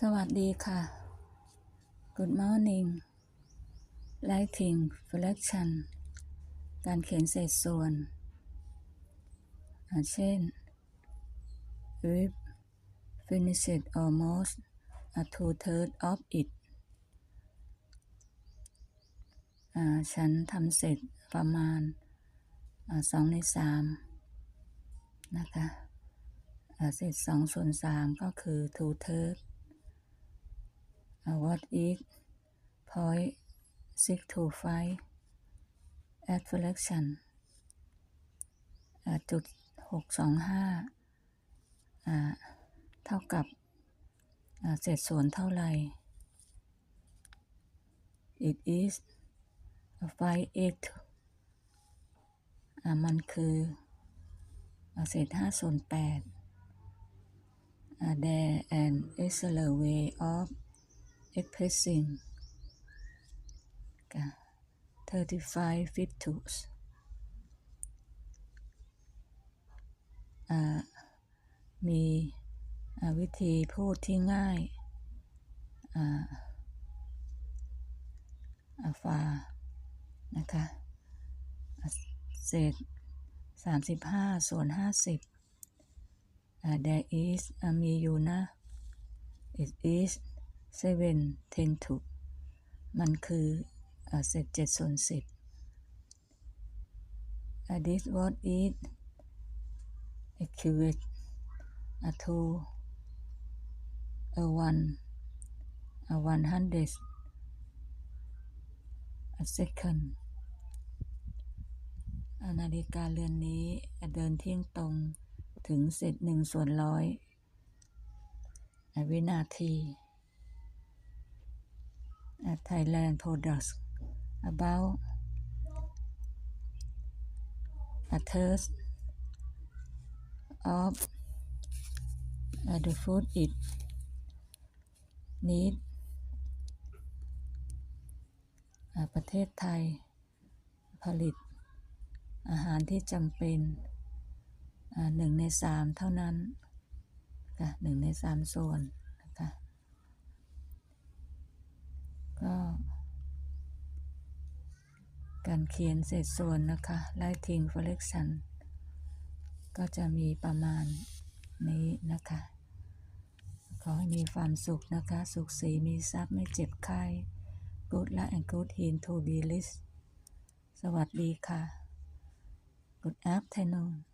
สวัสดีค่ะ Good morning Lighting Fraction การเขียนเศษส่วน เช่น if finished almost a two third of it ฉันทำเสร็จประมาณสองในสามนะคะอ่าเศษสองส่วนสามก็คือ two-third what is point six two five at fraction จุดหกสองห้าเท่ากับเศษส่วนเท่าไหร่ it is five eight มันคือเศษห้าส่วนแปด there an excellent way of expressing 35 fifths อ่ามีอ่าวิธีพูดที่ง่ายอ่าฟา นะคะอ่าเศษ 35 ส่วน 50อ่า there is มีอยู่นะ it is seven ten to มันคืออ่าเศษเจ็ดส่วนสิบ this what is equivalent uh, to a one a one hundred a second นาฬิกาเรือนนี้เดินเที่ยงตรงถึงเศษหนึ่งส่วนร้อยวินาที uh, Thailand products about a third of uh, the food it need อ่าประเทศไทยผลิต อาหารที่จำเป็นหนึ่งในสามเท่านั้นหนึ่งในสามส่วนนะคะ ก็ การเขียนเศษส่วนนะคะไล่ทิ้ง fraction ก็จะมีประมาณนี้นะคะ ขอให้มีความสุขนะคะ สุขสีมีทรัพย์ไม่เจ็บไข้ good luck and good in to be list สวัสดีค่ะ good afternoon